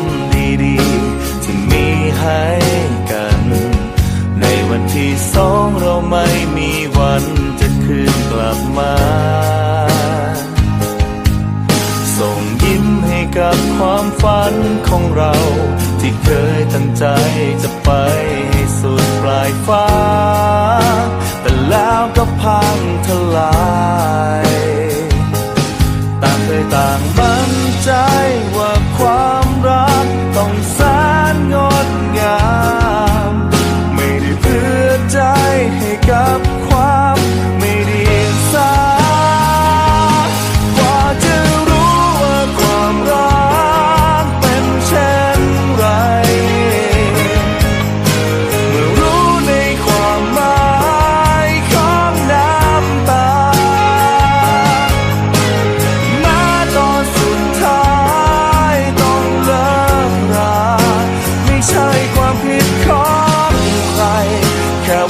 ำดีๆที่มีให้กัน ในวันที่สองเราไม่มีวันจะคืนกลับมา ส่งยิ้มให้กับความฝันของเรา ที่เคยตั้งใจจะไป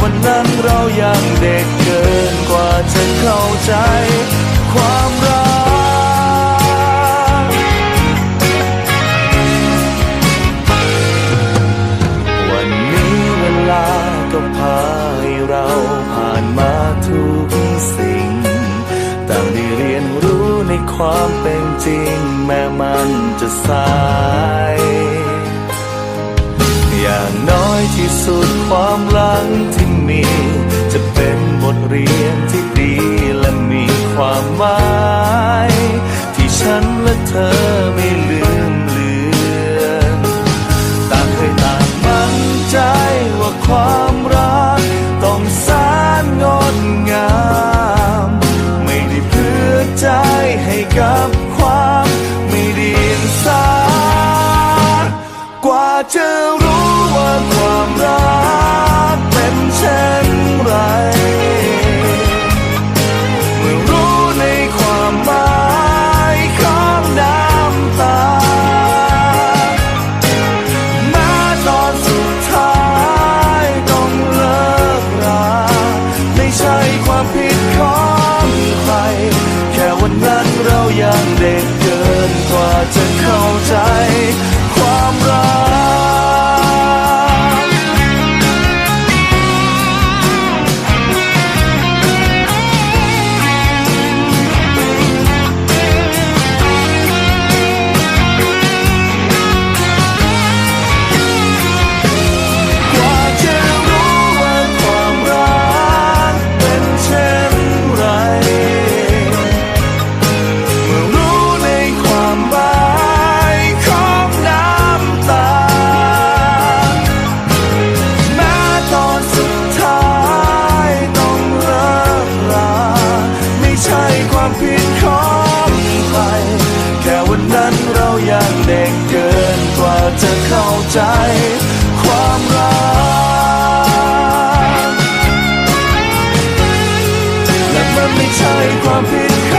วันนั้นเรายังเด็กเกินกว่าจะเข้าใจ ความรัก วันนี้เวลาก็พาให้เราผ่านมาทุกสิ่งต่างได้เรียนรู้ในความเป็นจริง แม้มันจะสาย น้อยที่สุดความหลังที่มี จะเป็นบทเรียนที่ดีและมีความหมาย ที่ฉันและเธอไม่ลืมเลือนต่างเคยต่างมั่นใจว่าความรักต้องแสนงดงาม ไม่ได้เพื่อใจให้กับความไม่ดียงสากว่าจะ รู้ว่ นั้นเรายังเด็กเกินกว่าจะเข้าใจ ความรักและมันไม่ใช่ความผิด